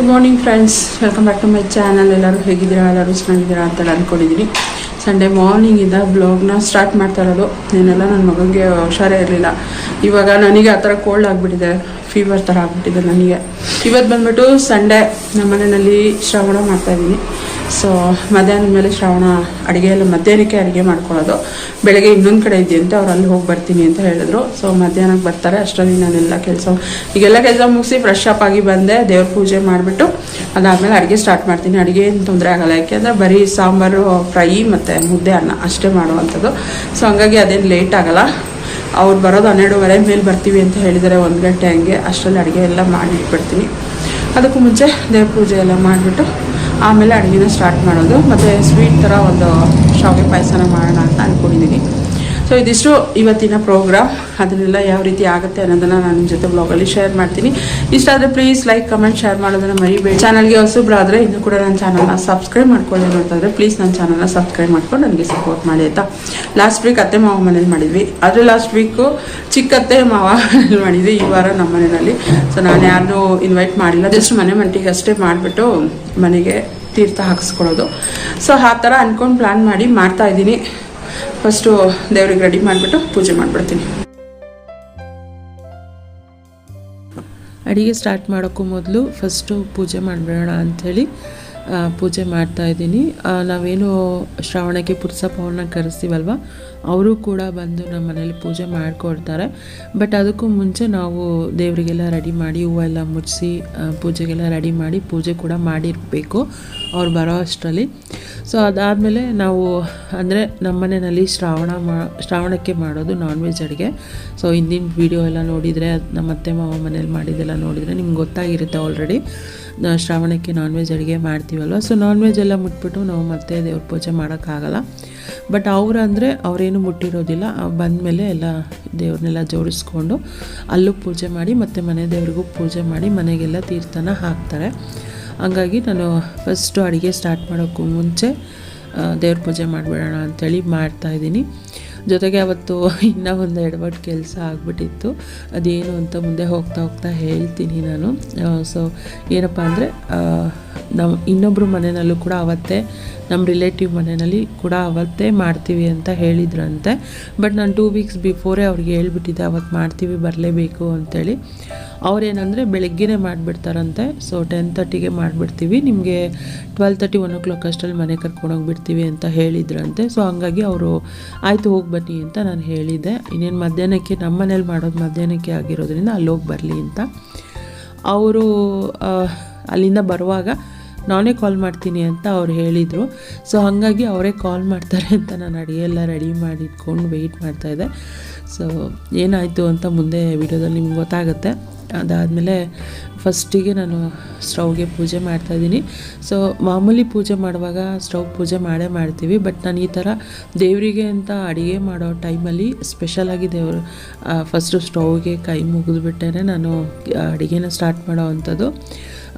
Good morning friends welcome back to my channel ಎಲ್ಲರೂ ಹೇಗಿದ್ದೀರಾ? ಎಲ್ಲರೂ ಚೆನ್ನಾಗಿದ್ದೀರಾ ಅಂತೆಲ್ಲ ಅಂದ್ಕೊಂಡಿದ್ದೀನಿ ಸಂಡೇ ಮಾರ್ನಿಂಗಿಂದ ಬ್ಲಾಗ್ನ ಸ್ಟಾರ್ಟ್ ಮಾಡ್ತಾ ಇರೋದು. ನನ್ನ ಮಗನಿಗೆ ಹುಷಾರೇ ಇರಲಿಲ್ಲ. ಇವಾಗ ನನಗೆ ಆ ಥರ ಕೋಲ್ಡ್ ಆಗಿಬಿಟ್ಟಿದೆ. ಫೀವರ್ ಥರ ಆಗಿಬಿಟ್ಟಿದೆ ನನಗೆ. ಇವತ್ತು ಬಂದ್ಬಿಟ್ಟು ಸಂಡೇ ನಮ್ಮ ಮನೆಯಲ್ಲಿ ಶ್ರವಣ ಮಾಡ್ತಾಯಿದ್ದೀನಿ ಸೊ ಮಧ್ಯಾಹ್ನದ ಮೇಲೆ ಶ್ರಾವಣ ಅಡುಗೆಯಲ್ಲಿ ಮಧ್ಯಾಹ್ನಕ್ಕೆ ಅಡುಗೆ ಮಾಡ್ಕೊಳ್ಳೋದು. ಬೆಳಗ್ಗೆ ಇನ್ನೊಂದು ಕಡೆ ಇದೆಯಂತೆ ಅವ್ರು ಅಲ್ಲಿ ಹೋಗಿ ಬರ್ತೀನಿ ಅಂತ ಹೇಳಿದ್ರು. ಸೊ ಮಧ್ಯಾಹ್ನಕ್ಕೆ ಬರ್ತಾರೆ. ಅಷ್ಟರಲ್ಲಿ ನಾನೆಲ್ಲ ಕೆಲಸ ಈಗೆಲ್ಲ ಕೆಲಸ ಮುಗಿಸಿ ಫ್ರೆಶ್ ಅಪ್ ಆಗಿ ಬಂದೆ. ದೇವ್ರ ಪೂಜೆ ಮಾಡಿಬಿಟ್ಟು ಅದಾದಮೇಲೆ ಅಡುಗೆ ಸ್ಟಾರ್ಟ್ ಮಾಡ್ತೀನಿ. ಅಡುಗೆ ಏನು ತೊಂದರೆ ಆಗಲ್ಲ. ಯಾಕೆಂದರೆ ಬರೀ ಸಾಂಬಾರು, ಫ್ರೈ ಮತ್ತು ಮುದ್ದೆ ಅನ್ನ ಅಷ್ಟೇ ಮಾಡುವಂಥದ್ದು. ಸೊ ಹಂಗಾಗಿ ಅದೇನು ಲೇಟ್ ಆಗಲ್ಲ. ಅವ್ರು ಬರೋದು ಹನ್ನೆರಡುವರೆ, ಮೇಲೆ ಬರ್ತೀವಿ ಅಂತ ಹೇಳಿದರೆ ಒಂದು ಗಂಟೆ ಹಂಗೆ. ಅಷ್ಟರಲ್ಲಿ ಅಡುಗೆ ಎಲ್ಲ ಮಾಡಿಟ್ಬಿಡ್ತೀನಿ ಅದಕ್ಕೂ ಮುಂಚೆ ದೇವ್ರ ಪೂಜೆ ಎಲ್ಲ ಮಾಡಿಬಿಟ್ಟು ಆಮೇಲೆ ಅಡುಗೆನ ಸ್ಟಾರ್ಟ್ ಮಾಡೋದು. ಮತ್ತು ಸ್ವೀಟ್ ಥರ ಒಂದು ಶಾವಿಗೆ ಪಾಯಸನ ಮಾಡೋಣ ಅಂತ ಅಂದ್ಕೊಂಡಿದ್ದೀನಿ ಸೊ ಇದಿಷ್ಟು ಇವತ್ತಿನ ಪ್ರೋಗ್ರಾಮ್ ಅದನ್ನೆಲ್ಲ ಯಾವ ರೀತಿ ಆಗುತ್ತೆ ಅನ್ನೋದನ್ನು ನಾನು ನಿಮ್ಮ ಜೊತೆ ಬ್ಲಾಗಲ್ಲಿ ಶೇರ್ ಮಾಡ್ತೀನಿ. ಇಷ್ಟ ಆದರೆ ಪ್ಲೀಸ್ ಲೈಕ್ ಕಮೆಂಟ್ ಶೇರ್ ಮಾಡೋದನ್ನು ಮರಿಬೇಡಿ. ಚಾನಲ್ಗೆ ಹೊಸಬ್ರಾದರೆ ಇನ್ನೂ ಕೂಡ ನನ್ನ ಚಾನಲ್ನ ಸಬ್ಸ್ಕ್ರೈಬ್ ಮಾಡ್ಕೊಳ್ಳಿ ಅಂತಂದರೆ ಪ್ಲೀಸ್ ನನ್ನ ಚಾನಲ್ನ ಸಬ್ಸ್ಕ್ರೈಬ್ ಮಾಡ್ಕೊಂಡು ನನಗೆ ಸಪೋರ್ಟ್ ಮಾಡಿ ಆಯಿತಾ? ಲಾಸ್ಟ್ ವೀಕ್ ಅತ್ತೆ ಮಾವ ಮನೇಲಿ ಮಾಡಿದ್ವಿ. ಆದರೆ ಲಾಸ್ಟ್ ವೀಕು ಚಿಕ್ಕತ್ತೆ ಮಾವ ಮನೇಲಿ ಮಾಡಿದ್ವಿ. ಈ ವಾರ ನಮ್ಮ ಮನೆಯಲ್ಲಿ. ಸೊ ನಾನು ಯಾರನ್ನೂ ಇನ್ವೈಟ್ ಮಾಡಿಲ್ಲ. ಜಸ್ಟ್ ಮನೆ ಮಂಟಿಗೆ ಅಷ್ಟೇ ಮಾಡಿಬಿಟ್ಟು ಮನೆಗೆ ತೀರ್ಥ ಹಾಕಿಸ್ಕೊಳ್ಳೋದು. ಸೊ ಆ ಥರ ಅಂದ್ಕೊಂಡು ಪ್ಲ್ಯಾನ್ ಮಾಡಿ ಮಾಡ್ತಾ ಇದ್ದೀನಿ. ಫಸ್ಟು ದೇವ್ರಿಗೆ ರೆಡಿ ಮಾಡಿಬಿಟ್ಟು ಪೂಜೆ ಮಾಡಿಬಿಡ್ತೀನಿ. ಅಡುಗೆ ಸ್ಟಾರ್ಟ್ ಮಾಡೋಕ್ಕೂ ಮೊದಲು ಫಸ್ಟು ಪೂಜೆ ಮಾಡಿಬಿಡೋಣ ಅಂಥೇಳಿ. ಪೂಜೆ ಮಾಡ್ತಾ ಇದ್ದೀನಿ. ನಾವೇನು ಶ್ರಾವಣಕ್ಕೆ ಪುರುಸಪ್ಪವ್ರನ್ನ ಕರೆಸ್ತೀವಲ್ವ? ಅವರು ಕೂಡ ಬಂದು ನಮ್ಮ ಮನೇಲಿ ಪೂಜೆ ಮಾಡಿಕೊಡ್ತಾರೆ. ಬಟ್ ಅದಕ್ಕೂ ಮುಂಚೆ ನಾವು ದೇವರಿಗೆಲ್ಲ ರೆಡಿ ಮಾಡಿ ಹೂವೆಲ್ಲ ಮುಚ್ಚಿಸಿ ಪೂಜೆಗೆಲ್ಲ ರೆಡಿ ಮಾಡಿ ಪೂಜೆ ಕೂಡ ಮಾಡಿರಬೇಕು ಅವ್ರು ಬರೋ ಅಷ್ಟರಲ್ಲಿ. ಸೊ ಅದಾದಮೇಲೆ ನಾವು, ಅಂದರೆ ನಮ್ಮ ಮನೆಯಲ್ಲಿ ಶ್ರಾವಣ ಮಾ, ಶ್ರಾವಣಕ್ಕೆ ಮಾಡೋದು ನಾನ್ ವೆಜ್ ಅಡುಗೆ. ಸೊ ಹಿಂದಿನ ವೀಡಿಯೋ ಎಲ್ಲ ನೋಡಿದರೆ, ನಮ್ಮ ಅತ್ತೆ ಮಾವ ಮನೇಲಿ ಮಾಡಿದ್ದೆಲ್ಲ ನೋಡಿದರೆ ನಿಮ್ಗೆ ಗೊತ್ತಾಗಿರುತ್ತೆ ಆಲ್ರೆಡಿ ಶ್ರಾವಣಕ್ಕೆ ನಾನ್ ವೆಜ್ ಅಡುಗೆ ಮಾಡ್ತೀವಲ್ವ? ಸೊ ನಾನ್ ವೆಜ್ ಎಲ್ಲ ಮುಟ್ಬಿಟ್ಟು ನಾವು ಮತ್ತೆ ದೇವ್ರ ಪೂಜೆ ಮಾಡೋಕ್ಕಾಗಲ್ಲ. ಬಟ್ ಅವ್ರು ಅಂದರೆ ಅವರೇನು ಮುಟ್ಟಿರೋದಿಲ್ಲ. ಬಂದಮೇಲೆ ಎಲ್ಲ ದೇವ್ರನ್ನೆಲ್ಲ ಜೋಡಿಸ್ಕೊಂಡು ಅಲ್ಲೂ ಪೂಜೆ ಮಾಡಿ, ಮತ್ತು ಮನೆ ದೇವ್ರಿಗೂ ಪೂಜೆ ಮಾಡಿ ಮನೆಗೆಲ್ಲ ತೀರ್ಥನ ಹಾಕ್ತಾರೆ. ಹಂಗಾಗಿ ನಾನು ಫಸ್ಟು ಅಡುಗೆ ಸ್ಟಾರ್ಟ್ ಮಾಡೋಕ್ಕೂ ಮುಂಚೆ ದೇವ್ರ ಪೂಜೆ ಮಾಡಿಬಿಡೋಣ ಅಂಥೇಳಿ ಮಾಡ್ತಾಯಿದ್ದೀನಿ ಜೊತೆಗೆ ಅವತ್ತು ಇನ್ನೂ ಒಂದು ಎಡವಟ್ಟು ಕೆಲಸ ಆಗಿಬಿಟ್ಟಿತ್ತು. ಅದೇನು ಅಂತ ಮುಂದೆ ಹೋಗ್ತಾ ಹೋಗ್ತಾ ಹೇಳ್ತೀನಿ ನಾನು. ಸೊ ಏನಪ್ಪ ಅಂದರೆ ನಮ್ಮ ಇನ್ನೊಬ್ಬರು ಮನೆಯಲ್ಲೂ ಕೂಡ ಅವತ್ತೇ ನಮ್ಮ ರಿಲೇಟಿವ್ ಮನೆಯಲ್ಲಿ ಕೂಡ ಅವತ್ತೇ ಮಾಡ್ತೀವಿ ಅಂತ ಹೇಳಿದ್ರಂತೆ. ಬಟ್ ನಾನು ಟೂ ವೀಕ್ಸ್ ಬಿಫೋರೇ ಅವ್ರಿಗೆ ಹೇಳ್ಬಿಟ್ಟಿದ್ದೆ, ಅವತ್ತು ಮಾಡ್ತೀವಿ, ಬರಲೇಬೇಕು ಅಂತೇಳಿ. ಅವ್ರೇನಂದರೆ ಬೆಳಗ್ಗೆನೇ ಮಾಡಿಬಿಡ್ತಾರಂತೆ. ಸೊ ಟೆನ್ ತರ್ಟಿಗೆ ಮಾಡಿಬಿಡ್ತೀವಿ. ನಿಮಗೆ twelve thirty one o'clock ಅಷ್ಟರಲ್ಲಿ ಮನೆ ಕರ್ಕೊಂಡೋಗ್ಬಿಡ್ತೀವಿ ಅಂತ ಹೇಳಿದ್ರಂತೆ. ಸೊ ಹಂಗಾಗಿ ಅವರು, ಆಯಿತು ಹೋಗಿ ಬನ್ನಿ ಅಂತ ನಾನು ಹೇಳಿದ್ದೆ ಇನ್ನೇನು ಮಧ್ಯಾಹ್ನಕ್ಕೆ ನಮ್ಮ ಮನೇಲಿ ಮಾಡೋದು ಮಧ್ಯಾಹ್ನಕ್ಕೆ ಆಗಿರೋದ್ರಿಂದ ಅಲ್ಲಿ ಹೋಗಿ ಬರಲಿ ಅಂತ. ಅವರು ಅಲ್ಲಿಂದ ಬರುವಾಗ ನಾನೇ ಕಾಲ್ ಮಾಡ್ತೀನಿ ಅಂತ ಅವ್ರು ಹೇಳಿದರು. ಸೊ ಹಾಗಾಗಿ ಅವರೇ ಕಾಲ್ ಮಾಡ್ತಾರೆ ಅಂತ ನಾನು ಅಡುಗೆ ಎಲ್ಲ ರೆಡಿ ಮಾಡಿ ಇಟ್ಕೊಂಡು ವೆಯ್ಟ್ ಮಾಡ್ತಾಯಿದ್ದೆ ಸೊ ಏನಾಯಿತು ಅಂತ ಮುಂದೆ ವಿಡಿಯೋದಲ್ಲಿ ನಿಮ್ಗೆ ಗೊತ್ತಾಗುತ್ತೆ. ಅದಾದಮೇಲೆ ಫಸ್ಟಿಗೆ ನಾನು ಸ್ಟವ್ಗೆ ಪೂಜೆ ಮಾಡ್ತಾಯಿದ್ದೀನಿ ಸೊ ಮಾಮೂಲಿ ಪೂಜೆ ಮಾಡುವಾಗ ಸ್ಟವ್ ಪೂಜೆ ಮಾಡೇ ಮಾಡ್ತೀವಿ. ಬಟ್ ನಾನು ಈ ಥರ ದೇವರಿಗೆ ಅಂತ ಅಡುಗೆ ಮಾಡೋ ಟೈಮಲ್ಲಿ ಸ್ಪೆಷಲಾಗಿ ದೇವರು ಫಸ್ಟು ಸ್ಟವ್ಗೆ ಕೈ ಮುಗಿದ್ಬಿಟ್ಟೇ ನಾನು ಅಡುಗೆನ ಸ್ಟಾರ್ಟ್ ಮಾಡೋ ಅಂಥದ್ದು.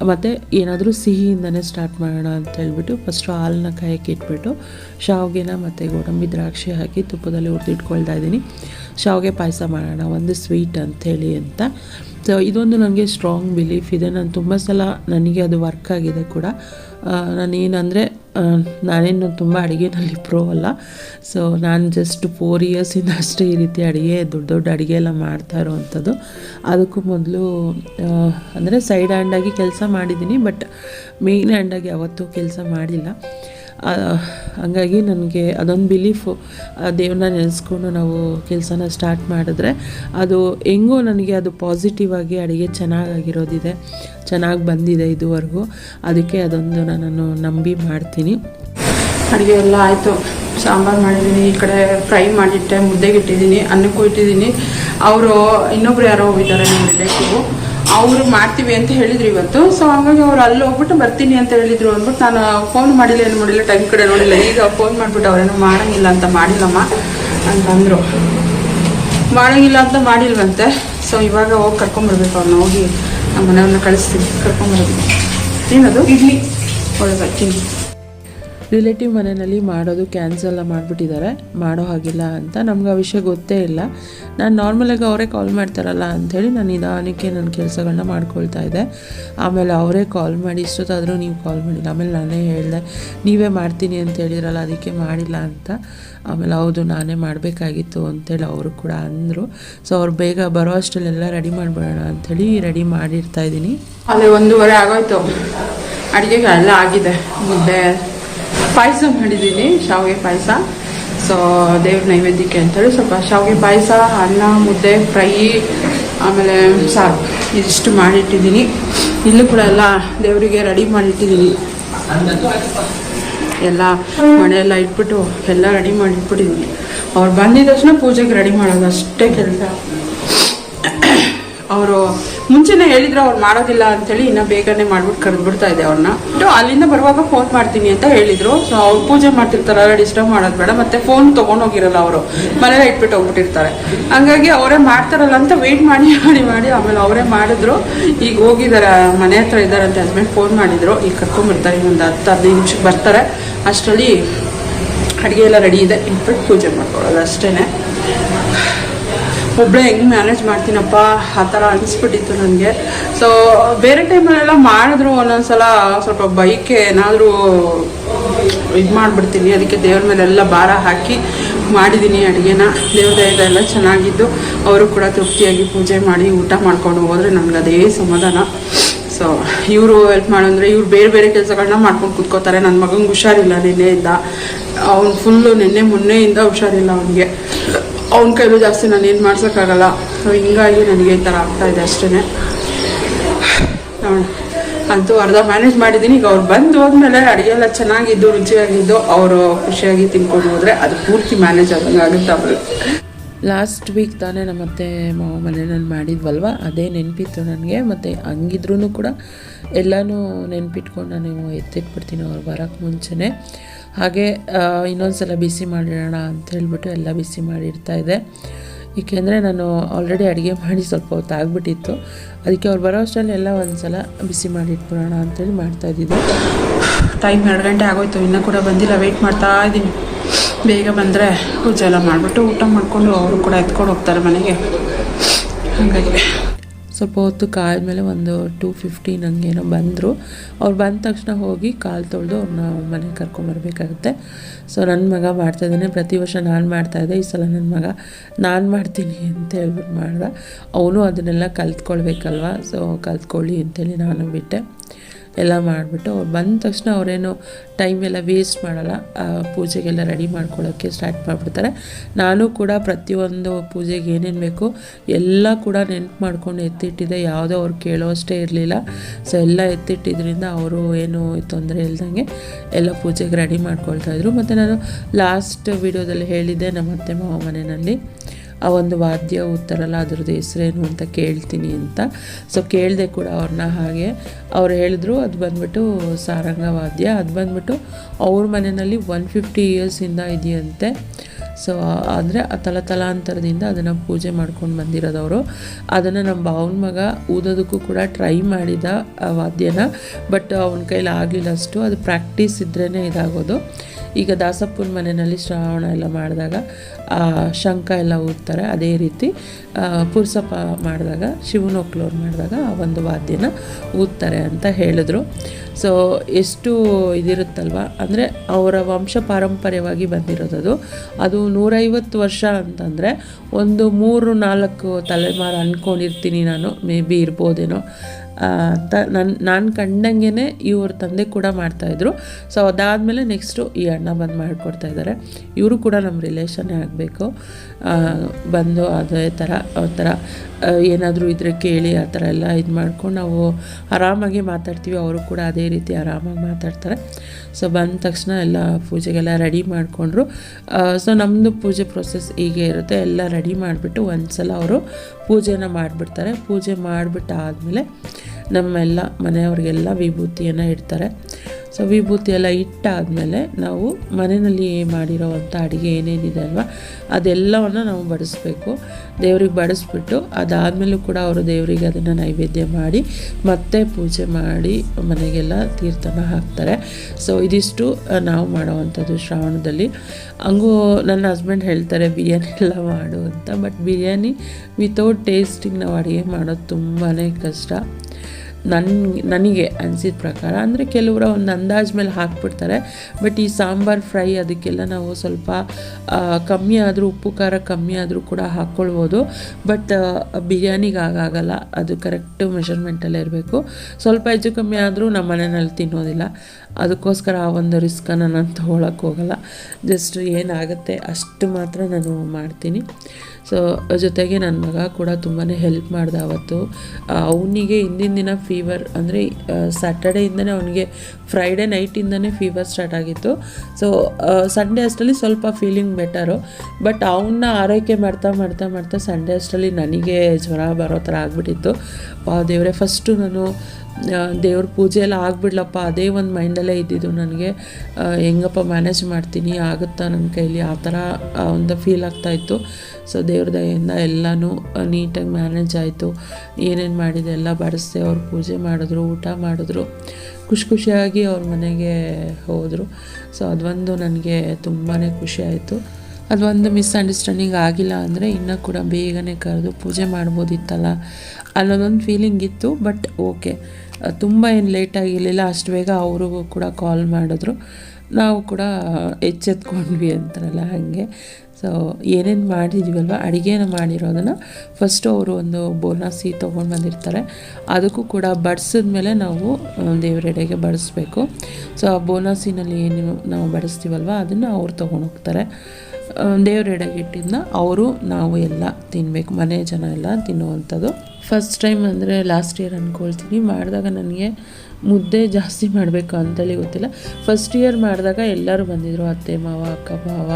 ಮತ್ತು ಏನಾದರೂ ಸಿಹಿಯಿಂದನೇ ಸ್ಟಾರ್ಟ್ ಮಾಡೋಣ ಅಂತ ಹೇಳ್ಬಿಟ್ಟು ಫಸ್ಟು ಹಾಲನ್ನ ಕಾಯಕ್ಕೆ ಇಟ್ಬಿಟ್ಟು, ಶಾವಿಗೆನ ಮತ್ತು ಗೋಡಂಬಿ ದ್ರಾಕ್ಷಿ ಹಾಕಿ ತುಪ್ಪದಲ್ಲಿ ಹುರಿದಿಟ್ಕೊಳ್ತಾ ಇದ್ದೀನಿ. ಶಾವಿಗೆ ಪಾಯಸ ಮಾಡೋಣ, ಒಂದು ಸ್ವೀಟ್ ಅಂಥೇಳಿ ಅಂತ. ಸೊ ಇದೊಂದು ನನಗೆ ಸ್ಟ್ರಾಂಗ್ ಬಿಲೀಫ್ ಇದೆ. ನಾನು ತುಂಬ ಸಲ ನನಗೆ ಅದು ವರ್ಕ್ ಆಗಿದೆ ಕೂಡ. ನಾನೇನಂದರೆ ನಾನೇನು ತುಂಬ ಅಡುಗೆನಲ್ಲಿ ಪ್ರೋ ಅಲ್ಲ. ಸೊ ನಾನು ಜಸ್ಟ್ ಫೋರ್ ಇಯರ್ಸಿಂದ ಅಷ್ಟೇ ಈ ರೀತಿ ಅಡುಗೆ, ದೊಡ್ಡ ದೊಡ್ಡ ಅಡುಗೆ ಎಲ್ಲ ಮಾಡ್ತಾ ಇರೋವಂಥದ್ದು. ಅದಕ್ಕೂ ಮೊದಲು ಅಂದರೆ ಸೈಡ್ ಹ್ಯಾಂಡಾಗಿ ಕೆಲಸ ಮಾಡಿದ್ದೀನಿ ಬಟ್ ಮೇನ್ ಹ್ಯಾಂಡಾಗಿ ಯಾವತ್ತೂ ಕೆಲಸ ಮಾಡಿಲ್ಲ. ಹಂಗಾಗಿ ನನಗೆ ಅದೊಂದು ಬಿಲೀಫು ದೇವ್ರನ್ನ ನೆನೆಸ್ಕೊಂಡು ನಾವು ಕೆಲಸನ ಸ್ಟಾರ್ಟ್ ಮಾಡಿದ್ರೆ ಅದು ಹೆಂಗೋ ನನಗೆ ಅದು ಪಾಸಿಟಿವ್ ಆಗಿ ಅಡುಗೆ ಚೆನ್ನಾಗಾಗಿರೋದಿದೆ. ಚೆನ್ನಾಗಿ ಬಂದಿದೆ ಇದುವರೆಗೂ. ಅದಕ್ಕೆ ಅದೊಂದು ನಾನು ನಂಬಿ ಮಾಡ್ತೀನಿ. ಅಡುಗೆ ಎಲ್ಲ ಆಯಿತು. ಸಾಂಬಾರು ಮಾಡಿದ್ದೀನಿ ಈ ಕಡೆ ಫ್ರೈ ಮಾಡಿಟ್ಟೆ, ಮುದ್ದೆಗೆ ಇಟ್ಟಿದ್ದೀನಿ, ಅನ್ನಕ್ಕೂ ಇಟ್ಟಿದ್ದೀನಿ. ಅವರು, ಇನ್ನೊಬ್ರು ಯಾರೋ ಹೋಗಿದ್ದಾರೆ ನಮ್ಮ ರಿಲೇಟಿವು ಅವರು ಮಾಡ್ತೀವಿ ಅಂತ ಹೇಳಿದ್ರು ಇವತ್ತು. ಸೊ ಹಂಗಾಗಿ ಅವ್ರು ಅಲ್ಲಿ ಹೋಗ್ಬಿಟ್ಟು ಬರ್ತೀನಿ ಅಂತ ಹೇಳಿದ್ರು ಅಂದ್ಬಿಟ್ಟು ನಾನು ಫೋನ್ ಮಾಡಿಲ್ಲ ಏನು ಮಾಡಿಲ್ಲ ಟೈಮ್ ಕಡೆ ನೋಡಿಲ್ಲ. ಈಗ ಫೋನ್ ಮಾಡಿಬಿಟ್ಟು ಅವ್ರೇನು ಮಾಡೋಂಗಿಲ್ಲ ಅಂತ ಮಾಡಿಲ್ಲಮ್ಮ ಅಂತಂದರು. ಮಾಡೋಂಗಿಲ್ಲ ಅಂತ ಮಾಡಿಲ್ವಂತೆ. ಸೊ ಇವಾಗ ಹೋಗಿ ಕರ್ಕೊಂಬರ್ಬೇಕು ಅವ್ರನ್ನ ಹೋಗಿ ನಮ್ಮ ಮನೆಯವ್ರನ್ನ ಕಳಿಸ್ತೀವಿ ಕರ್ಕೊಂಬರೋದು ಏನದು? ಇಡ್ಲಿ. ಒಳಗೆ ತಿನ್ನಿ. ರಿಲೇಟಿವ್ ಮನೆಯಲ್ಲಿ ಮಾಡೋದು ಕ್ಯಾನ್ಸಲ್ ಮಾಡಿಬಿಟ್ಟಿದ್ದಾರೆ. ಮಾಡೋ ಹಾಗಿಲ್ಲ ಅಂತ ನಮ್ಗೆ ಆ ವಿಷಯ ಗೊತ್ತೇ ಇಲ್ಲ. ನಾನು ನಾರ್ಮಲಾಗಿ ಅವರೇ ಕಾಲ್ ಮಾಡ್ತಾರಲ್ಲ ಅಂಥೇಳಿ ನಾನು ನಿಧಾನಕ್ಕೆ ನನ್ನ ಕೆಲಸಗಳನ್ನ ಮಾಡ್ಕೊಳ್ತಾ ಇದ್ದೆ. ಆಮೇಲೆ ಅವರೇ ಕಾಲ್ ಮಾಡಿ, ಇಷ್ಟೊತ್ತಾದರೂ ನೀವು ಕಾಲ್ ಮಾಡಿಲ್ಲ. ಆಮೇಲೆ ನಾನೇ ಹೇಳಿದೆ, ನೀವೇ ಮಾಡ್ತೀನಿ ಅಂತ ಹೇಳಿದ್ರಲ್ಲ, ಅದಕ್ಕೆ ಮಾಡಿಲ್ಲ ಅಂತ. ಆಮೇಲೆ ಹೌದು, ನಾನೇ ಮಾಡಬೇಕಾಗಿತ್ತು ಅಂತೇಳಿ ಅವರು ಕೂಡ ಅಂದರು. ಸೊ ಅವ್ರು ಬೇಗ ಬರೋ ಅಷ್ಟರಲ್ಲೆಲ್ಲ ರೆಡಿ ಮಾಡಿಬಿಡೋಣ ಅಂಥೇಳಿ ರೆಡಿ ಮಾಡಿರ್ತಾ ಇದ್ದೀನಿ. ಅಲ್ಲಿ ಒಂದೂವರೆ ಆಗೋಯ್ತು. ಅಡುಗೆಗೆ ಎಲ್ಲ ಆಗಿದೆ, ಮುದ್ದೆ. ಪಾಯಸ ಮಾಡಿದ್ದೀನಿ, ಶಾವಿಗೆ ಪಾಯಸ. ಸೊ ದೇವ್ರ ನೈವೇದ್ಯಕ್ಕೆ ಅಂತೇಳಿ ಸ್ವಲ್ಪ ಶಾವಿಗೆ ಪಾಯಸ, ಅನ್ನ, ಮುದ್ದೆ, ಫ್ರೈ, ಆಮೇಲೆ ಸಾರು. ಇದಿಷ್ಟು ಮಾಡಿಟ್ಟಿದ್ದೀನಿ. ಇಲ್ಲೂ ಕೂಡ ಎಲ್ಲ ದೇವರಿಗೆ ರೆಡಿ ಮಾಡಿಟ್ಟಿದ್ದೀನಿ. ಎಲ್ಲ ಮನೆಯೆಲ್ಲ ಇಟ್ಬಿಟ್ಟು ಎಲ್ಲ ರೆಡಿ ಮಾಡಿಟ್ಬಿಟ್ಟಿದ್ದೀನಿ. ಅವ್ರು ಬಂದಿದ ತಕ್ಷಣ ಪೂಜೆಗೆ ರೆಡಿ ಮಾಡೋದು ಅಷ್ಟೇ ಕೆಲಸ. ಅವರು ಮುಂಚೆನೇ ಹೇಳಿದ್ರು ಅವ್ರು ಮಾಡೋದಿಲ್ಲ ಅಂತೇಳಿ ಇನ್ನ ಬೇಗನೆ ಮಾಡ್ಬಿಟ್ಟು ಕರೆದ್ಬಿಡ್ತಾ ಇದೆ ಅವ್ರನ್ನ. ಅಲ್ಲಿಂದ ಬರುವಾಗ ಫೋನ್ ಮಾಡ್ತೀನಿ ಅಂತ ಹೇಳಿದ್ರು. ಸೊ ಅವ್ರು ಪೂಜೆ ಮಾಡ್ತಿರ್ತಾರಲ್ಲ ಡಿಸ್ಟರ್ಬ್ ಮಾಡೋದು ಬೇಡ. ಮತ್ತೆ ಫೋನ್ ತೊಗೊಂಡೋಗಿರಲ್ಲ ಅವರು. ಮನೇಲೆ ಇಟ್ಬಿಟ್ಟು ಹೋಗ್ಬಿಟ್ಟಿರ್ತಾರೆ. ಹಂಗಾಗಿ ಅವರೇ ಮಾಡ್ತಾರಲ್ಲ ಅಂತ ವೆಯ್ಟ್ ಮಾಡಿ ಮಾಡಿ ಮಾಡಿ ಆಮೇಲೆ ಅವರೇ ಮಾಡಿದ್ರು. ಈಗ ಹೋಗಿದ್ದಾರೆ ಮನೆ ಹತ್ರ ಇದ್ದಾರೆ ಅಂತ ಹಸ್ಬೆಂಡ್ ಫೋನ್ ಮಾಡಿದ್ರು. ಈಗ ಕರ್ಕೊಂಡ್ಬಿಡ್ತಾರೆ ಇನ್ನೊಂದು ಹತ್ತು, ಹದಿನೈದು ನಿಮಿಷಕ್ಕೆ ಬರ್ತಾರೆ. ಅಷ್ಟರಲ್ಲಿ ಅಡುಗೆ ಎಲ್ಲ ರೆಡಿ ಇದೆ. ಇಟ್ಬಿಟ್ಟು ಪೂಜೆ ಮಾಡ್ಕೊಳ್ಳೋದು ಅಷ್ಟೇ ಒಬ್ಬಳೇ ಹೆಂಗೆ ಮ್ಯಾನೇಜ್ ಮಾಡ್ತೀನಪ್ಪ, ಆ ಥರ ಅನಿಸ್ಬಿಟ್ಟಿತ್ತು ನನಗೆ. ಸೊ ಬೇರೆ ಟೈಮಲ್ಲೆಲ್ಲ ಮಾಡಿದ್ರು ಒಂದೊಂದ್ಸಲ, ಸ್ವಲ್ಪ ಬೈಕೆ ಏನಾದರೂ ಇದು ಮಾಡಿಬಿಡ್ತೀನಿ, ಅದಕ್ಕೆ ದೇವ್ರ ಮೇಲೆಲ್ಲ ಭಾರ ಹಾಕಿ ಮಾಡಿದ್ದೀನಿ ಅಡುಗೆನ. ಎಲ್ಲ ಚೆನ್ನಾಗಿದ್ದು. ಅವರು ಕೂಡ ತೃಪ್ತಿಯಾಗಿ ಪೂಜೆ ಮಾಡಿ ಊಟ ಮಾಡ್ಕೊಂಡು ಹೋದರೆ ನನಗೆ ಅದೇ ಸಮಾಧಾನ. ಸೊ ಇವರು ಹೆಲ್ಪ್ ಮಾಡಂದ್ರೆ ಇವ್ರು ಬೇರೆ ಬೇರೆ ಕೆಲಸಗಳನ್ನ ಮಾಡ್ಕೊಂಡು ಕೂತ್ಕೋತಾರೆ. ನನ್ನ ಮಗಂಗೆ ಹುಷಾರಿಲ್ಲ ನಿನ್ನೆಯಿಂದ. ಅವ್ನು ಫುಲ್ಲು ನಿನ್ನೆ ಮೊನ್ನೆಯಿಂದ ಹುಷಾರಿಲ್ಲ ಅವನಿಗೆ. ಅವನ ಕೈಲೂ ಜಾಸ್ತಿ ನಾನು ಏನು ಮಾಡ್ಸೋಕ್ಕಾಗಲ್ಲ. ಸೊ ಹಿಂಗಾಗಿ ನನಗೆ ಈ ಥರ ಆಗ್ತಾ ಇದೆ ಅಷ್ಟೇ ನೋಡೋಣ. ಅಂತೂ ಅರ್ಧ ಮ್ಯಾನೇಜ್ ಮಾಡಿದ್ದೀನಿ. ಈಗ ಅವ್ರು ಬಂದು ಹೋದ್ಮೇಲೆ ಅಡುಗೆ ಎಲ್ಲ ಚೆನ್ನಾಗಿದ್ದು, ರುಚಿಯಾಗಿದ್ದು, ಅವರು ಖುಷಿಯಾಗಿ ತಿನ್ಕೊಂಡು ಹೋದರೆ ಅದು ಪೂರ್ತಿ ಮ್ಯಾನೇಜ್ ಆದಂಗೆ ಆಗುತ್ತೆ ಅವರು ಲಾಸ್ಟ್ ವೀಕ್ ತಾನೇ ನಮ್ಮ ಅತ್ತೆ ಮಾವ ನಾನು ಮಾಡಿದ್ವಲ್ವ? ಅದೇ ನೆನಪಿತ್ತು ನನಗೆ. ಮತ್ತು ಹಂಗಿದ್ರೂ ಕೂಡ ಎಲ್ಲನೂ ನೆನಪಿಟ್ಕೊಂಡು ನಾನು ಎತ್ತಿಟ್ಬಿಡ್ತೀನಿ. ಅವ್ರು ಬರೋಕ್ಕೆ ಮುಂಚೆನೇ. ಹಾಗೆ ಇನ್ನೊಂದು ಸಲ ಬಿಸಿ ಮಾಡಿಡೋಣ ಅಂತ ಹೇಳ್ಬಿಟ್ಟು ಎಲ್ಲ ಬಿಸಿ ಮಾಡಿರ್ತಾ ಇದೆ ಏಕೆಂದರೆ ನಾನು ಆಲ್ರೆಡಿ ಅಡುಗೆ ಮಾಡಿ ಸ್ವಲ್ಪ ಹೊತ್ತು ಆಗಿಬಿಟ್ಟಿತ್ತು. ಅದಕ್ಕೆ ಅವ್ರು ಬರೋ ಅಷ್ಟರಲ್ಲಿ ಎಲ್ಲ ಒಂದು ಸಲ ಬಿಸಿ ಮಾಡಿ ಇಟ್ಬಿಡೋಣ ಅಂತೇಳಿ ಮಾಡ್ತಾ ಇದ್ದಿದ್ದು. ಟೈಮ್ ಎರಡು ಗಂಟೆ ಆಗೋಯ್ತು, ಇನ್ನೂ ಕೂಡ ಬಂದಿಲ್ಲ ವೆಯ್ಟ್ ಮಾಡ್ತಾ ಇದ್ದೀನಿ. ಬೇಗ ಬಂದರೆ ಪೂಜೆ ಎಲ್ಲ ಮಾಡಿಬಿಟ್ಟು ಊಟ ಮಾಡಿಕೊಂಡು ಅವರು ಕೂಡ ಎತ್ಕೊಂಡು ಹೋಗ್ತಾರೆ ಮನೆಗೆ. ಹಾಗಾಗಿ ಸ್ವಲ್ಪ ಹೊತ್ತು ಕಾದ್ಮೇಲೆ ಒಂದು ಟೂ ಫಿಫ್ಟಿ ನನಗೇನೋ ಬಂದರು. ಅವ್ರು ಬಂದ ತಕ್ಷಣ ಹೋಗಿ ಕಾಲು ತೊಳೆದು ಅವ್ರನ್ನ ಮನೆಗೆ ಕರ್ಕೊಂಬರ್ಬೇಕಾಗುತ್ತೆ ಸೊ ನನ್ನ ಮಗ ಮಾಡ್ತಾಯಿದ್ದಾನೆ ಪ್ರತಿ ವರ್ಷ ನಾನು ಮಾಡ್ತಾಯಿದ್ದೆ ಈ ಸಲ ನನ್ನ ಮಗ ನಾನು ಮಾಡ್ತೀನಿ ಅಂತ ಹೇಳ್ಬಿಟ್ಟು ಮಾಡ್ದೆ. ಅವನು ಅದನ್ನೆಲ್ಲ ಕಲ್ತ್ಕೊಳ್ಬೇಕಲ್ವ? ಸೊ ಕಲ್ತ್ಕೊಳ್ಳಿ ಅಂತೇಳಿ ನಾನು ಬಿಟ್ಟೆ. ಎಲ್ಲ ಮಾಡಿಬಿಟ್ಟು ಅವ್ರು ಬಂದ ತಕ್ಷಣ ಅವರೇನು ಟೈಮ್ ಎಲ್ಲ ವೇಸ್ಟ್ ಮಾಡಲ್ಲ. ಪೂಜೆಗೆಲ್ಲ ರೆಡಿ ಮಾಡ್ಕೊಳ್ಳೋಕ್ಕೆ ಸ್ಟಾರ್ಟ್ ಮಾಡಿಬಿಡ್ತಾರೆ. ನಾನು ಕೂಡ ಪ್ರತಿಯೊಂದು ಪೂಜೆಗೆ ಏನೇನು ಬೇಕು ಎಲ್ಲ ಕೂಡ ನೆನ್ಪು ಮಾಡ್ಕೊಂಡು ಎತ್ತಿಟ್ಟಿದ್ದೆ. ಯಾವುದೋ ಅವ್ರು ಕೇಳೋಷ್ಟೇ ಇರಲಿಲ್ಲ. ಸೊ ಎಲ್ಲ ಎತ್ತಿಟ್ಟಿದ್ರಿಂದ ಅವರು ಏನು ತೊಂದರೆ ಇಲ್ದಂಗೆ ಎಲ್ಲ ಪೂಜೆಗೆ ರೆಡಿ ಮಾಡ್ಕೊಳ್ತಾಯಿದ್ರು ಮತ್ತು ನಾನು ಲಾಸ್ಟ್ ವಿಡಿಯೋದಲ್ಲಿ ಹೇಳಿದ್ದೆ ನಮ್ಮ ಅತ್ತೆ ಮಾವ ಮನೆಯಲ್ಲಿ. ಆ ಒಂದು ವಾದ್ಯ ಉತ್ತರಲ್ಲ, ಅದ್ರದ್ದು ಹೆಸರೇನು ಅಂತ ಕೇಳ್ತೀನಿ ಅಂತ. ಸೊ ಕೇಳಿದೆ ಕೂಡ ಅವ್ರನ್ನ ಹಾಗೆ. ಅವ್ರು ಹೇಳಿದ್ರು, ಅದು ಬಂದ್ಬಿಟ್ಟು ಸಾರಂಗ ವಾದ್ಯ. ಅದು ಬಂದ್ಬಿಟ್ಟು ಅವ್ರ ಮನೆಯಲ್ಲಿ ಒನ್ ಫಿಫ್ಟಿ ಇಯರ್ಸಿಂದ ಇದೆಯಂತೆ. ಸೊ ಅಂದರೆ ತಲ ತಲತಲಾಂತರದಿಂದ ಅದನ್ನು ಪೂಜೆ ಮಾಡ್ಕೊಂಡು ಬಂದಿರೋದವರು. ಅದನ್ನು ನಮ್ಮ ಭಾವನ ಮಗ ಊದೋದಕ್ಕೂ ಕೂಡ ಟ್ರೈ ಮಾಡಿದ ಆ ವಾದ್ಯನ ಬಟ್ ಅವನ ಕೈಲಿ ಆಗಲಿಲ್ಲ ಅಷ್ಟು. ಅದು ಪ್ರಾಕ್ಟೀಸ್ ಇದ್ರೇ ಇದಾಗೋದು. ಈಗ ದಾಸಪ್ಪನ ಮನೆಯಲ್ಲಿ ಶ್ರಾವಣ ಎಲ್ಲ ಮಾಡಿದಾಗ ಶಂಖ ಎಲ್ಲ ಊದ್ತಾರೆ. ಅದೇ ರೀತಿ ಆ, ಪುರ್ಸಪ ಮಾಡಿದಾಗ ಶಿವನೊಕ್ಲೋರ್ ಮಾಡಿದಾಗ ಆ ಒಂದು ವಾದ್ಯನ ಊದ್ತಾರೆ ಅಂತ ಹೇಳಿದ್ರು. ಸೊ ಎಷ್ಟು ಇದಿರುತ್ತಲ್ವ? ಅಂದರೆ ಅವರ ವಂಶ ಪಾರಂಪರ್ಯವಾಗಿ ಬಂದಿರೋದದು ಅದು. ನೂರೈವತ್ತು ವರ್ಷ ಅಂತಂದರೆ ಒಂದು ಮೂರು ನಾಲ್ಕು ತಲೆಮಾರು ಅಂದ್ಕೊಂಡಿರ್ತೀನಿ ನಾನು ಮೇ ಬಿ ಇರ್ಬೋದೇನೋ. ಅಂತ ನನ್ನ ನಾನು ಕಂಡಂಗೆ ಇವ್ರ ತಂದೆ ಕೂಡ ಮಾಡ್ತಾಯಿದ್ರು ಸೊ ಅದಾದಮೇಲೆ ನೆಕ್ಸ್ಟು ಈ ಅಣ್ಣ ಬಂದು ಮಾಡಿಕೊಡ್ತಾ ಇದ್ದಾರೆ ಇವರು ಕೂಡ ನಮ್ಮ ರಿಲೇಷನ್ನೇ ಆಗಬೇಕು. ಬಂದು ಅದೇ ಥರ ಆ ಥರ ಏನಾದರೂ ಇದ್ರೆ ಕೇಳಿ ಆ ಥರ ಎಲ್ಲ ಇದು ಮಾಡ್ಕೊಂಡು ನಾವು ಆರಾಮಾಗಿ ಮಾತಾಡ್ತೀವಿ. ಅವರು ಕೂಡ ಅದೇ ರೀತಿ ಆರಾಮಾಗಿ ಮಾತಾಡ್ತಾರೆ. ಸೊ ಬಂದ ತಕ್ಷಣ ಎಲ್ಲ ಪೂಜೆಗೆಲ್ಲ ರೆಡಿ ಮಾಡಿಕೊಂಡ್ರು. ಸೊ ನಮ್ಮದು ಪೂಜೆ ಪ್ರೊಸೆಸ್ ಹೀಗೆ ಇರುತ್ತೆ. ಎಲ್ಲ ರೆಡಿ ಮಾಡಿಬಿಟ್ಟು ಒಂದು ಸಲ ಅವರು ಪೂಜೆನ ಮಾಡಿಬಿಡ್ತಾರೆ. ಪೂಜೆ ಮಾಡಿಬಿಟ್ಟು ಆದಮೇಲೆ ನಮ್ಮೆಲ್ಲ ಮನೆಯವ್ರಿಗೆಲ್ಲ ವಿಭೂತಿಯನ್ನು ಇಡ್ತಾರೆ. ಸೊ ವಿಭೂತಿ ಎಲ್ಲ ಇಟ್ಟಾದಮೇಲೆ ನಾವು ಮನೆಯಲ್ಲಿ ಮಾಡಿರೋವಂಥ ಅಡುಗೆ ಏನೇನಿದೆ ಅಲ್ವಾ, ಅದೆಲ್ಲವನ್ನು ನಾವು ಬಡಿಸ್ಬೇಕು. ದೇವ್ರಿಗೆ ಬಡಿಸ್ಬಿಟ್ಟು ಅದಾದಮೇಲೂ ಕೂಡ ಅವರು ದೇವರಿಗೆ ಅದನ್ನು ನೈವೇದ್ಯ ಮಾಡಿ, ಮತ್ತೆ ಪೂಜೆ ಮಾಡಿ ಮನೆಗೆಲ್ಲ ತೀರ್ಥನ ಹಾಕ್ತಾರೆ. ಸೊ ಇದಿಷ್ಟು ನಾವು ಮಾಡೋವಂಥದ್ದು ಶ್ರಾವಣದಲ್ಲಿ. ಹಂಗೂ ನನ್ನ ಹಸ್ಬೆಂಡ್ ಹೇಳ್ತಾರೆ, ಬಿರಿಯಾನಿ ಎಲ್ಲ ಮಾಡು ಅಂತ. ಬಟ್ ಬಿರಿಯಾನಿ ವಿತೌಟ್ ಟೇಸ್ಟಿಂಗ್ ನಾವು ಅಡುಗೆ ಮಾಡೋದು ತುಂಬಾ ಕಷ್ಟ. ನನ್, ನನಗೆ ಅನಿಸಿದ ಪ್ರಕಾರ, ಅಂದರೆ ಕೆಲವರು ಒಂದು ಅಂದಾಜ್ ಮೇಲೆ ಹಾಕ್ಬಿಡ್ತಾರೆ ಬಟ್ ಈ ಸಾಂಬಾರ್ ಫ್ರೈ ಅದಕ್ಕೆಲ್ಲ ನಾವು ಸ್ವಲ್ಪ ಕಮ್ಮಿ ಆದರೂ, ಉಪ್ಪು, ಖಾರ ಕಮ್ಮಿ ಆದರೂ ಕೂಡ ಹಾಕ್ಕೊಳ್ಬೋದು ಬಟ್ ಬಿರಿಯಾನಿಗೆ ಆಗಾಗಲ್ಲ, ಅದು ಕರೆಕ್ಟ್ ಮೆಷರ್ಮೆಂಟಲ್ಲೇ ಇರಬೇಕು. ಸ್ವಲ್ಪ ಹೆಚ್ಚು ಕಮ್ಮಿ ಆದರೂ ನಮ್ಮ ಮನೆಯಲ್ಲಿ ತಿನ್ನೋದಿಲ್ಲ. ಅದಕ್ಕೋಸ್ಕರ ಆ ಒಂದು ರಿಸ್ಕನ್ನು ನಾನು ತೊಗೊಳಕ್ಕೆ ಹೋಗಲ್ಲ. ಜಸ್ಟ್ ಏನಾಗುತ್ತೆ ಅಷ್ಟು ಮಾತ್ರ ನಾನು ಮಾಡ್ತೀನಿ. ಸೊ ಜೊತೆಗೆ ನನ್ನ ಮಗ ಕೂಡ ತುಂಬಾ ಹೆಲ್ಪ್ ಮಾಡ್ದೆ ಅವತ್ತು. ಅವನಿಗೆ ಹಿಂದಿನ ದಿನ ಫೀವರ್ ಅಂದರೆ ಸ್ಯಾಟರ್ಡೇಯಿಂದನೇ ಅವನಿಗೆ ಫ್ರೈಡೇ ನೈಟಿಂದನೇ ಫೀವರ್ ಸ್ಟಾರ್ಟ್ ಆಗಿತ್ತು. ಸೊ ಸಂಡೇ ಅಷ್ಟರಲ್ಲಿ ಸ್ವಲ್ಪ ಫೀಲಿಂಗ್ ಬೆಟರು ಬಟ್ ಅವನ್ನ ಆರೈಕೆ ಮಾಡ್ತಾ ಮಾಡ್ತಾ ಮಾಡ್ತಾ ಸಂಡೇ ಅಷ್ಟರಲ್ಲಿ ನನಗೆ ಜ್ವರ ಬರೋ ಥರ ಆಗಿಬಿಟ್ಟಿತ್ತು. ದೇವರೇ ಫಸ್ಟು ನಾನು ದೇವ್ರ ಪೂಜೆ ಎಲ್ಲ ಆಗ್ಬಿಡ್ಲಪ್ಪ. ಅದೇ ಒಂದು ಮೈಂಡಲ್ಲೇ ಇದ್ದಿದ್ದು ನನಗೆ. ಹೆಂಗಪ್ಪ ಮ್ಯಾನೇಜ್ ಮಾಡ್ತೀನಿ, ಆಗುತ್ತಾ ನನ್ನ ಕೈಲಿ? ಆ ಥರ ಒಂದು ಫೀಲ್ ಆಗ್ತಾಯಿತ್ತು ಸೊ ದೇವ್ರ ದಯೆಯಿಂದ ಎಲ್ಲನೂ ನೀಟಾಗಿ ಮ್ಯಾನೇಜ್ ಆಯಿತು. ಏನೇನು ಮಾಡಿದೆ ಎಲ್ಲ ಬಡಿಸ್ದೆ. ಅವ್ರು ಪೂಜೆ ಮಾಡಿದ್ರು, ಊಟ ಮಾಡಿದ್ರು. ಖುಷಿ ಖುಷಿಯಾಗಿ ಅವ್ರ ಮನೆಗೆ ಹೋದರು. ಸೊ ಅದೊಂದು ನನಗೆ ತುಂಬಾ ಖುಷಿ ಅದೊಂದು ಮಿಸ್ಅಂಡರ್ಸ್ಟ್ಯಾಂಡಿಂಗ್ ಆಗಿಲ್ಲ ಅಂದರೆ ಇನ್ನೂ ಕೂಡ ಬೇಗನೆ ಕರೆದು ಪೂಜೆ ಮಾಡ್ಬೋದಿತ್ತಲ್ಲ ಅನ್ನೋದೊಂದು ಫೀಲಿಂಗ್ ಇತ್ತು ಬಟ್ ಓಕೆ ತುಂಬ ಏನು ಲೇಟ್ ಆಗಿರಲಿಲ್ಲ ಅಷ್ಟು ಬೇಗ ಅವ್ರಿಗೂ ಕೂಡ ಕಾಲ್ ಮಾಡಿದ್ರು. ನಾವು ಕೂಡ ಎಚ್ಚೆತ್ಕೊಂಡ್ವಿ ಅಂತಾರಲ್ಲ ಹಾಗೆ. ಸೊ ಏನೇನು ಮಾಡಿದ್ದೀವಲ್ವ ಅಡುಗೆನ ಮಾಡಿರೋದನ್ನು ಫಸ್ಟು ಅವರು ಒಂದು ಬೋನಸಿ ತೊಗೊಂಡು ಬಂದಿರ್ತಾರೆ. ಅದಕ್ಕೂ ಕೂಡ ಬಡಿಸಿದ್ಮೇಲೆ ನಾವು ದೇವರೆಡೆಗೆ ಬಡಿಸ್ಬೇಕು. ಸೊ ಆ ಬೋನಸಿನಲ್ಲಿ ಏನು ನಾವು ಬಡಿಸ್ತೀವಲ್ವ? ಅದನ್ನು ಅವ್ರು ತೊಗೊಂಡು ಹೋಗ್ತಾರೆ. ದೇವ್ರ ಎಡೆಗೆ ಅವರು ನಾವು ಎಲ್ಲ ತಿನ್ನಬೇಕು ಮನೆ ಜನ ಎಲ್ಲ ತಿನ್ನುವಂಥದ್ದು. ಫಸ್ಟ್ ಟೈಮ್ ಅಂದರೆ ಲಾಸ್ಟ್ ಇಯರ್ ಅಂದ್ಕೊಳ್ತೀನಿ ಮಾಡಿದಾಗ ನನಗೆ ಮುದ್ದೆ ಜಾಸ್ತಿ ಮಾಡಬೇಕು ಅಂತೇಳಿ ಗೊತ್ತಿಲ್ಲ. ಫಸ್ಟ್ ಇಯರ್ ಮಾಡಿದಾಗ ಎಲ್ಲರೂ ಬಂದಿದ್ದರು ಅತ್ತೆ, ಮಾವ, ಅಕ್ಕ, ಭಾವ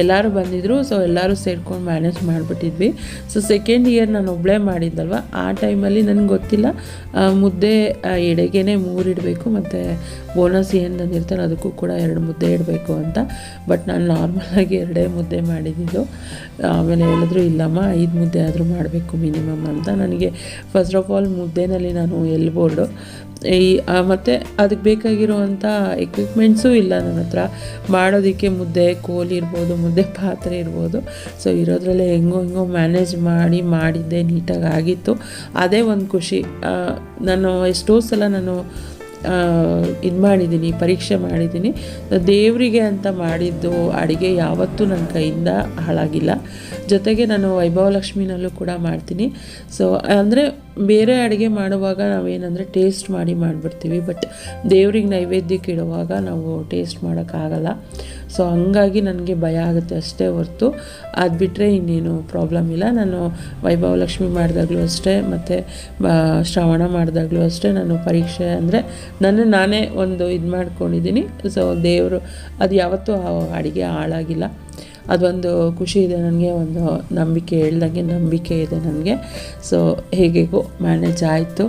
ಎಲ್ಲರೂ ಬಂದಿದ್ದರು ಸೊ ಎಲ್ಲರೂ ಸೇರ್ಕೊಂಡು ಮ್ಯಾನೇಜ್ ಮಾಡಿಬಿಟ್ಟಿದ್ವಿ. ಸೊ ಸೆಕೆಂಡ್ ಇಯರ್ ನಾನು ಒಬ್ಬಳೇ ಮಾಡಿದ್ದಲ್ವ? ಆ ಟೈಮಲ್ಲಿ ನನಗೆ ಗೊತ್ತಿಲ್ಲ. ಮುದ್ದೆ ಎಡೆಗೆನೇ ಮೂರಿಡಬೇಕು ಮತ್ತು ಬೋನಸ್ ಏನು ತಂದಿರ್ತಾರೆ ಅದಕ್ಕೂ ಕೂಡ ಎರಡು ಮುದ್ದೆ ಇಡಬೇಕು ಅಂತ. ಬಟ್ ನಾನು ನಾರ್ಮಲಾಗಿ ಎರಡೇ ಮುದ್ದೆ ಮಾಡಿದ್ದು. ಆಮೇಲೆ ಹೇಳಿದ್ರು, ಇಲ್ಲಮ್ಮ, ಐದು ಮುದ್ದೆ ಆದರೂ ಮಾಡಬೇಕು ಮಿನಿಮಮ್ ಅಂತ. ನನಗೆ ಫಸ್ಟ್ ಆಫ್ ಆಲ್ ಮುದ್ದೆನಲ್ಲಿ ನಾನು ಎಲ್ಬೋರ್ಡು ಈ ಮತ್ತು ಅದಕ್ಕೆ ಬೇಕಾಗಿರುವಂಥ ಎಕ್ವಿಪ್ಮೆಂಟ್ಸು ಇಲ್ಲ ನನ್ನ ಹತ್ರ. ಮಾಡೋದಕ್ಕೆ ಮುದ್ದೆ, ಕೋಲ್ ಇರ್ಬೋದು, ಮುದ್ದೆ ಪಾತ್ರೆ ಇರ್ಬೋದು. ಸೊ ಇರೋದ್ರಲ್ಲೇ ಹೆಂಗೋ ಹೆಂಗೋ ಮ್ಯಾನೇಜ್ ಮಾಡಿ, ಮಾಡಿದ್ದೆ, ನೀಟಾಗಿ ಆಗಿತ್ತು. ಅದೇ ಒಂದು ಖುಷಿ. ನಾನು ಎಷ್ಟೋ ಸಲ ನಾನು ಇದು ಮಾಡಿದ್ದೀನಿ, ಪರೀಕ್ಷೆ ಮಾಡಿದ್ದೀನಿ. ದೇವರಿಗೆ ಅಂತ ಮಾಡಿದ್ದು ಅಡುಗೆ ಯಾವತ್ತೂ ನನ್ನ ಕೈಯಿಂದ ಹಾಳಾಗಿಲ್ಲ. ಜೊತೆಗೆ ನಾನು ವೈಭವ ಲಕ್ಷ್ಮಿನಲ್ಲೂ ಕೂಡ ಮಾಡ್ತೀನಿ. ಸೊ ಅಂದರೆ ಬೇರೆ ಅಡುಗೆ ಮಾಡುವಾಗ ನಾವೇನಂದರೆ ಟೇಸ್ಟ್ ಮಾಡಿ ಮಾಡಿಬಿಡ್ತೀವಿ. ಬಟ್ ದೇವ್ರಿಗೆ ನೈವೇದ್ಯಕ್ಕೆ ಇಡುವಾಗ ನಾವು ಟೇಸ್ಟ್ ಮಾಡೋಕ್ಕಾಗಲ್ಲ. ಸೊ ಹಂಗಾಗಿ ನನಗೆ ಭಯ ಆಗುತ್ತೆ ಅಷ್ಟೇ ಹೊರತು. ಅದು ಬಿಟ್ಟರೆ ಇನ್ನೇನು ಪ್ರಾಬ್ಲಮ್ ಇಲ್ಲ. ನಾನು ವೈಭವ ಲಕ್ಷ್ಮಿ ಮಾಡಿದಾಗಲೂ ಅಷ್ಟೇ, ಮತ್ತು ಶ್ರವಣ ಮಾಡಿದಾಗಲೂ ಅಷ್ಟೇ ನಾನು ಪರೀಕ್ಷೆ ಅಂದರೆ ನನ್ನ ನಾನೇ ಒಂದು ಇದು ಮಾಡ್ಕೊಂಡಿದ್ದೀನಿ. ಸೊ ದೇವರು, ಅದು ಯಾವತ್ತೂ ಅಡುಗೆ ಹಾಳಾಗಿಲ್ಲ. ಅದೊಂದು ಖುಷಿ ಇದೆ ನನಗೆ, ಒಂದು ನಂಬಿಕೆ ಹೇಳ್ದಂಗೆ ನಂಬಿಕೆ ಇದೆ ನನಗೆ. ಸೊ ಹೇಗೆಗೋ ಮ್ಯಾನೇಜ್ ಆಯಿತು.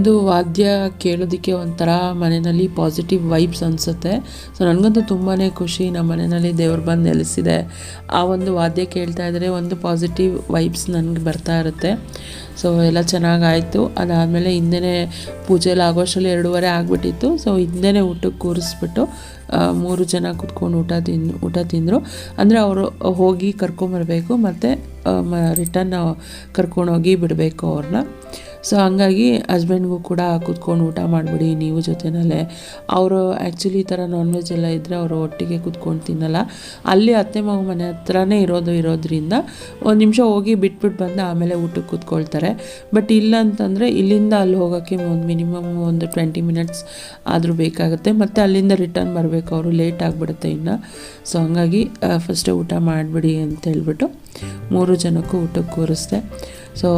ಒಂದು ವಾದ್ಯ ಕೇಳೋದಕ್ಕೆ ಒಂಥರ ಮನೆಯಲ್ಲಿ ಪಾಸಿಟಿವ್ ವೈಬ್ಸ್ ಅನಿಸುತ್ತೆ. ಸೊ ನನಗಂತೂ ತುಂಬಾ ಖುಷಿ. ನಮ್ಮ ಮನೆಯಲ್ಲಿ ದೇವ್ರು ಬಂದು ನೆಲೆಸಿದೆ. ಆ ಒಂದು ವಾದ್ಯ ಕೇಳ್ತಾ ಇದ್ದರೆ ಒಂದು ಪಾಸಿಟಿವ್ ವೈಬ್ಸ್ ನನಗೆ ಬರ್ತಾ ಇರುತ್ತೆ. ಸೊ ಎಲ್ಲ ಚೆನ್ನಾಗಾಯಿತು. ಅದಾದಮೇಲೆ ಹಿಂದೆ ಪೂಜೆಯಲ್ಲಿ ಆಗೋಷ್ಟರಲ್ಲಿ ಎರಡೂವರೆ ಆಗಿಬಿಟ್ಟಿತ್ತು. ಸೊ ಹಿಂದೆ ಊಟಕ್ಕೆ ಕೂರಿಸ್ಬಿಟ್ಟು ಮೂರು ಜನ ಕುತ್ಕೊಂಡು ಊಟ ತಿನ್, ಊಟ ತಿಂದರು. ಅಂದರೆ ಅವರು ಹೋಗಿ ಕರ್ಕೊಂಬರ್ಬೇಕು ಮತ್ತು ರಿಟರ್ನ್ ಕರ್ಕೊಂಡೋಗಿ ಬಿಡಬೇಕು ಅವ್ರನ್ನ ಸೊ ಹಂಗಾಗಿ ಹಸ್ಬೆಂಡ್ಗೂ ಕೂಡ ಕೂತ್ಕೊಂಡು ಊಟ ಮಾಡಿಬಿಡಿ, ನೀವು ಜೊತೆನಲ್ಲೇ. ಅವರು ಆ್ಯಕ್ಚುಲಿ ಈ ಥರ ನಾನ್ ವೆಜ್ ಎಲ್ಲ ಇದ್ದರೆ ಅವರು ಒಟ್ಟಿಗೆ ಕೂತ್ಕೊಂಡು ತಿನ್ನಲ್ಲ. ಅಲ್ಲಿ ಅತ್ತೆ ಮಾವ ಮನೆ ಹತ್ರನೇ ಇರೋದು ಇರೋದ್ರಿಂದ ಒಂದು ನಿಮಿಷ ಹೋಗಿ ಬಿಟ್ಬಿಟ್ಟು ಬಂದು ಆಮೇಲೆ ಊಟಕ್ಕೆ ಕೂತ್ಕೊಳ್ತಾರೆ. ಬಟ್ ಇಲ್ಲ ಅಂತಂದರೆ ಇಲ್ಲಿಂದ ಅಲ್ಲಿ ಹೋಗೋಕ್ಕೆ ಒಂದು ಮಿನಿಮಮ್ ಒಂದು ಟ್ವೆಂಟಿ ಮಿನಿಟ್ಸ್ ಆದರೂ ಬೇಕಾಗುತ್ತೆ. ಮತ್ತು ಅಲ್ಲಿಂದ ರಿಟರ್ನ್ ಬರಬೇಕು. ಅವರು ಲೇಟ್ ಆಗಿಬಿಡುತ್ತೆ ಇನ್ನು. ಸೊ ಹಂಗಾಗಿ ಫಸ್ಟೇ ಊಟ ಮಾಡಿಬಿಡಿ ಅಂತ ಹೇಳ್ಬಿಟ್ಟು ಮೂರು ಜನಕ್ಕೂ ಊಟಕ್ಕೆ ಕೂರಿಸ್ದೆ. ಸೊ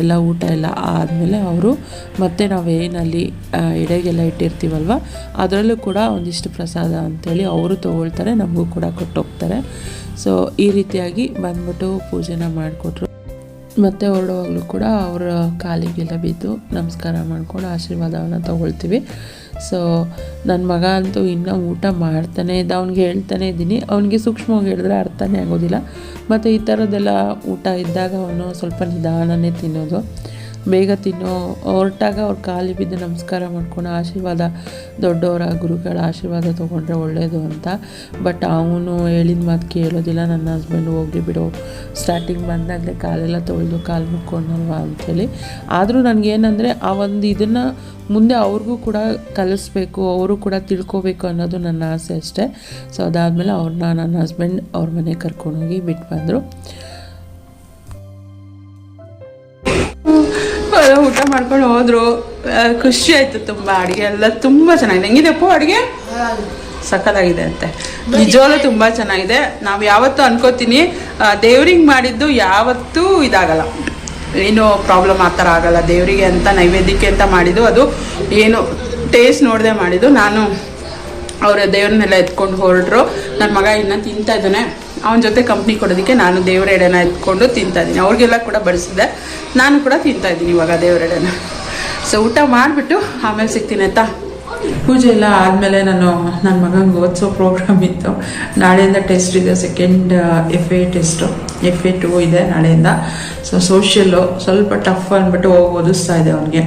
ಎಲ್ಲ ಊಟ ಎಲ್ಲ ಆದಮೇಲೆ ಅವರು ಮತ್ತೆ ನಾವೇನಲ್ಲಿ ಏನಲ್ಲಿ ಎಡೆಗೆಲ್ಲ ಇಟ್ಟಿರ್ತೀವಲ್ವ, ಅದರಲ್ಲೂ ಕೂಡ ಒಂದಿಷ್ಟು ಪ್ರಸಾದ ಅಂಥೇಳಿ ಅವರು ತೊಗೊಳ್ತಾರೆ. ನಮಗೂ ಕೂಡ ಕೊಟ್ಟೋಗ್ತಾರೆ. ಸೊ ಈ ರೀತಿಯಾಗಿ ಬಂದ್ಬಿಟ್ಟು ಪೂಜೆನ ಮಾಡಿಕೊಟ್ರು. ಮತ್ತೆ ಹೊರಡುವಾಗಲೂ ಕೂಡ ಅವರ ಕಾಲಿಗೆಲ್ಲ ಬಿದ್ದು ನಮಸ್ಕಾರ ಮಾಡ್ಕೊಂಡು ಆಶೀರ್ವಾದವನ್ನು ತಗೊಳ್ತೀವಿ. ಸೊ ನನ್ನ ಮಗ ಅಂತೂ ಇನ್ನೂ ಊಟ ಮಾಡ್ತಾನೆ ಇದ್ದ. ಅವ್ನಿಗೆ ಹೇಳ್ತಾನೆ ಇದ್ದೀನಿ. ಅವನಿಗೆ ಸೂಕ್ಷ್ಮವಾಗಿ ಹೇಳಿದ್ರೆ ಅರ್ಥನೇ ಆಗೋದಿಲ್ಲ. ಮತ್ತು ಈ ಥರದ್ದೆಲ್ಲ ಊಟ ಇದ್ದಾಗ ಅವನು ಸ್ವಲ್ಪ ನಿಧಾನನೇ ತಿನ್ನೋದು. ಬೇಗ ತಿನ್ನೋ. ಹೊರಟಾಗ ಅವ್ರ ಖಾಲಿ ಬಿದ್ದು ನಮಸ್ಕಾರ ಮಾಡ್ಕೊಂಡು ಆಶೀರ್ವಾದ ದೊಡ್ಡವರ, ಗುರುಗಳ ಆಶೀರ್ವಾದ ತೊಗೊಂಡ್ರೆ ಒಳ್ಳೆಯದು ಅಂತ. ಬಟ್ ಅವನು ಹೇಳಿದ ಮಾತು ಕೇಳೋದಿಲ್ಲ. ನನ್ನ ಹಸ್ಬೆಂಡ್ ಹೋಗಿ ಬಿಡು. ಸ್ಟಾರ್ಟಿಂಗ್ ಬಂದಾಗಲೇ ಕಾಲೆಲ್ಲ ತೊಳೆದು ಕಾಲು ಮುಕ್ಕೊಂಡಲ್ವ ಅಂಥೇಳಿ. ಆದರೂ ನನಗೇನಂದರೆ ಆ ಒಂದು ಇದನ್ನು ಮುಂದೆ ಅವ್ರಿಗೂ ಕೂಡ ಕಲಿಸ್ಬೇಕು, ಅವರು ಕೂಡ ತಿಳ್ಕೊಬೇಕು ಅನ್ನೋದು ನನ್ನ ಆಸೆ ಅಷ್ಟೇ. ಸೊ ಅದಾದಮೇಲೆ ಅವ್ರನ್ನ ನನ್ನ ಹಸ್ಬೆಂಡ್ ಅವ್ರ ಮನೆಗೆ ಕರ್ಕೊಂಡೋಗಿ ಬಿಟ್ಟು ಬಂದರು ಎಲ್ಲ ಊಟ ಮಾಡ್ಕೊಂಡು ಹೋದ್ರು ಖುಷಿ ಆಯ್ತು ತುಂಬಾ ಅಡಿಗೆ ಎಲ್ಲ ತುಂಬಾ ಚೆನ್ನಾಗಿದೆ. ಹೆಂಗಿದೆಪ್ಪ ಅಡಿಗೆ? ಸಖತ್ತಾಗಿದೆ ಅಂತೆ. ನಿಜವಾಗ್ಲೂ ತುಂಬಾ ಚೆನ್ನಾಗಿದೆ. ನಾವು ಯಾವತ್ತೂ ಅನ್ಕೋತೀನಿ ದೇವ್ರಿಗೆ ಮಾಡಿದ್ದು ಯಾವತ್ತೂ ಇದಾಗಲ್ಲ. ಏನು ಪ್ರಾಬ್ಲಮ್ ಆ ಥರ ಆಗಲ್ಲ. ದೇವರಿಗೆ ಅಂತ ನೈವೇದ್ಯಕ್ಕೆ ಅಂತ ಮಾಡಿದ್ದು ಅದು ಏನು ಟೇಸ್ಟ್ ನೋಡದೆ ಮಾಡಿದ್ದು. ನಾನು ಅವರ ದೇವ್ರನ್ನೆಲ್ಲ ಎತ್ಕೊಂಡು ಹೊರಟ್ರು. ನನ್ನ ಮಗ ಇನ್ನು ತಿಂತಾ ಇದ್ದಾನೆ. ಅವನ ಜೊತೆ ಕಂಪ್ನಿ ಕೊಡೋದಕ್ಕೆ ನಾನು ದೇವ್ರ ಎಡೆನ ಎತ್ಕೊಂಡು ತಿಂತಾ ಇದ್ದೀನಿ. ಅವ್ರಿಗೆಲ್ಲ ಕೂಡ ಬಡಿಸಿದ್ದೆ ನಾನು ಕೂಡ ತಿಂತಾ ಇದ್ದೀನಿ ಇವಾಗ ದೇವ್ರ ಎಡೆನ. ಸೊ ಊಟ ಮಾಡಿಬಿಟ್ಟು ಆಮೇಲೆ ಸಿಗ್ತೀನಿ ಆಯ್ತಾ? ಪೂಜೆ ಎಲ್ಲ ಆದಮೇಲೆ ನಾನು ನನ್ನ ಮಗಂಗೆ ಓದಿಸೋ ಪ್ರೋಗ್ರಾಮ್ ಇತ್ತು. ನಾಳೆಯಿಂದ ಟೆಸ್ಟ್ ಇದೆ second F A test F A two ಇದೆ ನಾಳೆಯಿಂದ. ಸೊ ಸೋಷಿಯಲ್ಲು ಸ್ವಲ್ಪ ಟಫ್ ಅಂದ್ಬಿಟ್ಟು ಹೋಗಿ ಓದಿಸ್ತಾ ಇದೆ ಅವನಿಗೆ.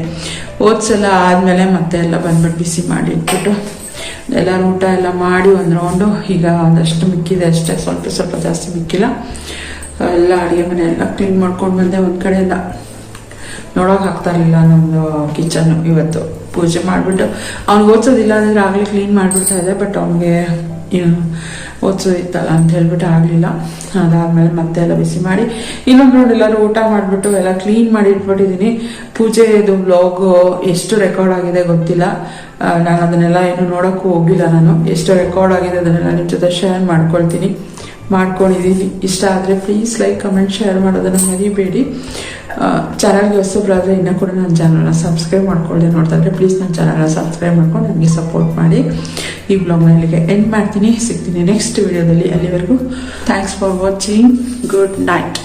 ಓದಿಸೆಲ್ಲ ಆದಮೇಲೆ ಮತ್ತೆ ಎಲ್ಲ ಬಂದ್ಬಿಟ್ಟು ಬಿಸಿ ಮಾಡಿ ಇಟ್ಬಿಟ್ಟು. ಎಲ್ಲರೂ ಊಟ ಎಲ್ಲ ಮಾಡಿ ಒಂದು ರೌಂಡು ಈಗ ಒಂದಷ್ಟು ಮಿಕ್ಕಿದೆ ಅಷ್ಟೇ, ಸ್ವಲ್ಪ ಸ್ವಲ್ಪ ಜಾಸ್ತಿ ಮಿಕ್ಕಿಲ್ಲ. ಎಲ್ಲ ಅಡುಗೆ ಮನೆ ಎಲ್ಲ ಕ್ಲೀನ್ ಮಾಡ್ಕೊಂಡು ಬಂದೆ ಒಂದು ಕಡೆಯಿಂದ ನೋಡೋಕೆ ಆಗ್ತಾ ಇರಲಿಲ್ಲ ನಮ್ಮದು ಕಿಚನ್ನು ಇವತ್ತು. ಪೂಜೆ ಮಾಡಿಬಿಟ್ಟು, ಅವ್ನಿಗೆ ಓದಿಸೋದಿಲ್ಲ ಅಂದರೆ ಆಗಲೇ ಕ್ಲೀನ್ ಮಾಡಿಬಿಡ್ತಾ ಇದೆ ಬಟ್ ಅವನಿಗೆ ಓದಿಸೋದಿತ್ತಲ್ಲ ಅಂತ ಹೇಳ್ಬಿಟ್ಟು ಆಗಲಿಲ್ಲ. ಅದಾದಮೇಲೆ ಮತ್ತೆ ಎಲ್ಲ ಬಿಸಿ ಮಾಡಿ ಇನ್ನೊಂದು ನೋಡಿ ಎಲ್ಲರೂ ಊಟ ಮಾಡಿಬಿಟ್ಟು ಎಲ್ಲ ಕ್ಲೀನ್ ಮಾಡಿ ಇಟ್ಬಿಟ್ಟಿದ್ದೀನಿ ಪೂಜೆದು ಬ್ಲಾಗ್ ಎಷ್ಟು ರೆಕಾರ್ಡ್ ಆಗಿದೆ ಗೊತ್ತಿಲ್ಲ. ನಾನು ಅದನ್ನೆಲ್ಲ ಏನು ನೋಡೋಕ್ಕೂ ಹೋಗಿಲ್ಲ ನಾನು. ಎಷ್ಟು ರೆಕಾರ್ಡ್ ಆಗಿದೆ ಅದನ್ನೆಲ್ಲ ನಿಮ್ಮ ಜೊತೆ ಶೇರ್ ಮಾಡ್ಕೊಳ್ತೀನಿ. ಮಾಡ್ಕೊಂಡಿದ್ದೀನಿ ಇಷ್ಟ ಆದರೆ ಪ್ಲೀಸ್ ಲೈಕ್ ಕಮೆಂಟ್ ಶೇರ್ ಮಾಡೋದನ್ನು ಮರಿಬೇಡಿ. ಚಾನಲ್ಗೆ ಆದರೆ ಇನ್ನೂ ಕೂಡ ನನ್ನ ಚಾನಲ್ನ ಸಬ್ಸ್ಕ್ರೈಬ್ ಮಾಡ್ಕೊಳ್ಳಿ ನೋಡ್ತಾ ಇದ್ರೆ ಪ್ಲೀಸ್ ನನ್ನ ಚಾನಲ್ನ ಸಬ್ಸ್ಕ್ರೈಬ್ ಮಾಡ್ಕೊಂಡು ನನಗೆ ಸಪೋರ್ಟ್ ಮಾಡಿ. ಈ ಬ್ಲಾಗ್ನ ಇಲ್ಲಿಗೆ ಎಂಡ್ ಮಾಡ್ತೀನಿ. ಸಿಗ್ತೀನಿ ನೆಕ್ಸ್ಟ್ ವಿಡಿಯೋದಲ್ಲಿ ಅಲ್ಲಿವರೆಗೂ. Thanks for watching good night